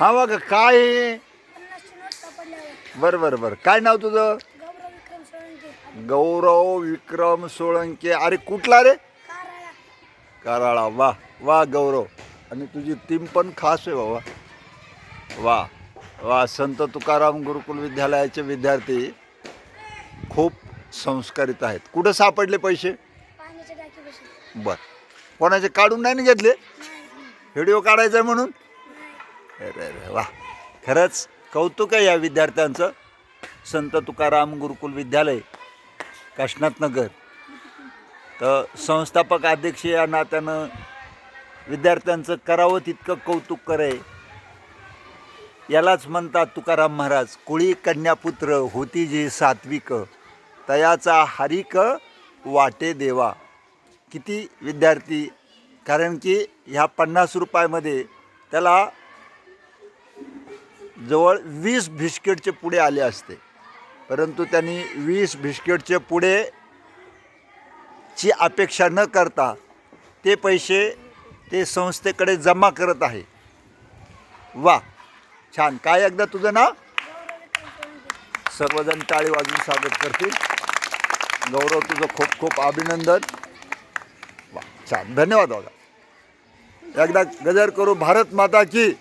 हा बघ काय? आहे? बरं बरं बरं. काय नाव तुझं? गौरव विक्रम सोळंके. अरे कुठला रे? कारळा. वा वा गौरव. आणि तुझी टीम पण खास आहे बाबा. वा वा. संत तुकाराम गुरुकुल विद्यालयाचे विद्यार्थी खूप संस्कारित आहेत. कुठं सापडले पैसे? बर. कोणाचे? काढून नाही ना घेतले? व्हिडिओ काढायचा आहे म्हणून? अरे अरे वा. खरंच कौतुक आहे या विद्यार्थ्यांचं. संत तुकाराम गुरुकुल विद्यालय काशनाथनगर तर संस्थापक अध्यक्ष या नात्यानं विद्यार्थ्यांचं करावं तितकं कौतुक करे. यालाच म्हणतात तुकाराम महाराज कुळी कन्यापुत्र होती जी सात्विक तयाचा हरिक वाटे देवा. किती विद्यार्थी कारण की ह्या पन्नास रुपयामध्ये त्याला जवळ वीस बिस्किटचे पुढे आले असते. परंतु त्यांनी वीस बिस्किटचे पुढे ची अपेक्षा न करता ते पैसे ते संस्थेकडे जमा करत आहे. वा छान. काय एकदा तुझं नाव? सर्वजण टाळी वाजून स्वागत करतील. गौरव तुझं खूप खूप अभिनंदन. वा छान. धन्यवाद दादा. एकदा गजर करू भारत माता की